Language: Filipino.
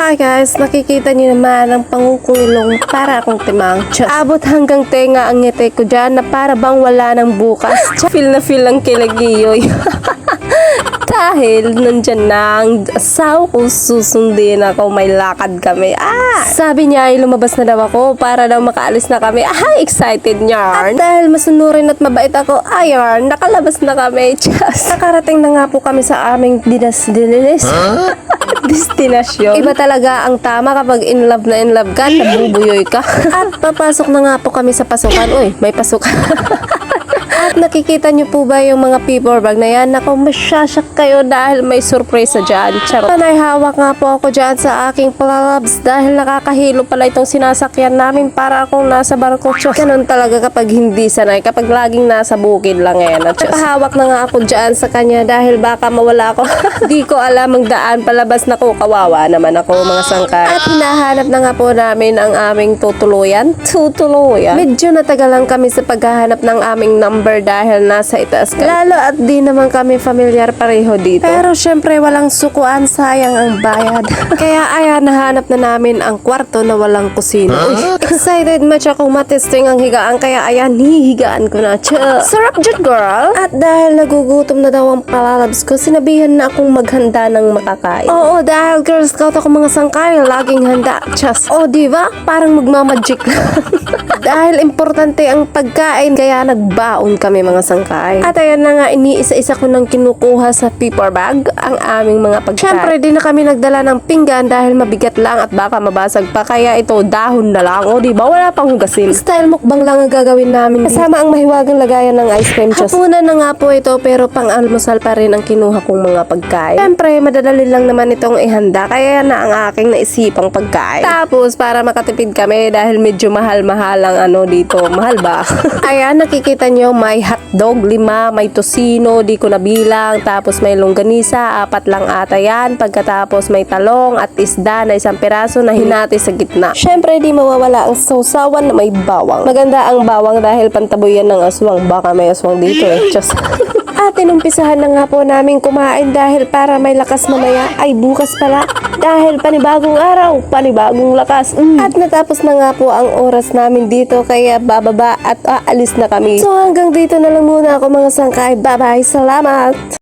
Hi guys, nakikita niyo naman ang pangukungilong para akong timang. Diyos. Abot hanggang tenga ang ngiti ko dyan na para bang wala ng bukas. Feel na feel ang kilagiyoy. Dahil nandyan na ang asawa ko susundin ako, may lakad kami. Ah! Sabi niya ay lumabas na daw ako para daw makaalis na kami. Ah, excited niya. At dahil masunurin at mabait ako, ayan, nakalabas na kami. Just, nakarating na nga po kami sa aming dinas dinis. destinasyon. Iba talaga ang tama kapag in love na in love ka, nabubuyoy ka. At papasok na nga po kami sa pasukan. Uy, may pasukan. At nakikita niyo po ba yung mga paper bag na yan? Naku, masyasyak kayo dahil may surpresa dyan. Charot. Panay nga po ako dyan sa aking palabs dahil nakakahilo pala itong sinasakyan namin para akong nasa barko. Diyos. Ganun talaga kapag hindi sanay. Kapag laging nasa bukid lang yan. At Diyos. Pahawak na nga ako dyan sa kanya dahil baka mawala ako. Di ko alam ang daan palabas na ko. Kawawa naman ako mga sangkay. At hinahanap na nga po namin ang aming tutuluyan. Tutuluyan? Medyo natagalan kami sa paghahanap ng aming number dahil nasa itaas kami. Lalo at di naman kami familiar pareho dito. Pero syempre walang sukuan, sayang ang bayad. Kaya ayan, nahanap na namin ang kwarto na walang kusina. Uy, excited much ako matesting ang higaan kaya ayan, hihigaan ko na. Cha. Sarap dyan, girl. At dahil nagugutom na daw ang palalabs ko, sinabihan na akong maghanda ng makakain. Oo, dahil girl scout ako mga sangkay, laging handa. Chas. O, di ba? Parang magmamagic lang. dahil importante ang pagkain, kaya nagbaon kami mga sangkay. At ayan na nga, iniisa-isa ko nang kinukuha sa paper bag ang aming mga pagkain. Siyempre, di na kami nagdala ng pinggan dahil mabigat lang at baka mabasag pa. Kaya ito, dahon na lang. O, di ba? Wala pang hugasin. Style mukbang lang ang gagawin namin. Kasama ang mahiwagang lagayan ng ice cream. Diyos. Hapunan na nga po ito, pero pang almusal pa rin ang kinuha kong mga pagkain. Siyempre, madadali lang naman itong ihanda. Kaya na ang aking naisipang pagkain. Tapos, para makatipid kami dahil medyo mahal-mahal ang ano dito. Mahal ba? Ayan, nakikita nyo, may hotdog, lima, may tosino, di ko nabilang. Tapos may longganisa, apat lang ata yan. Pagkatapos may talong at isda na isang piraso na hinati sa gitna. Siyempre, di mawawala ang sausawan na may bawang. Maganda ang bawang dahil pantaboy yan ng aswang. Baka may aswang dito eh. Diyos. At tinumpisahan na nga po namin kumain dahil para may lakas mamaya ay bukas pala. Dahil panibagong araw, panibagong lakas. Mm. At natapos na nga po ang oras namin dito kaya bababa at aalis na kami. So hanggang dito na lang muna ako mga sangkay. Bye-bye. Salamat!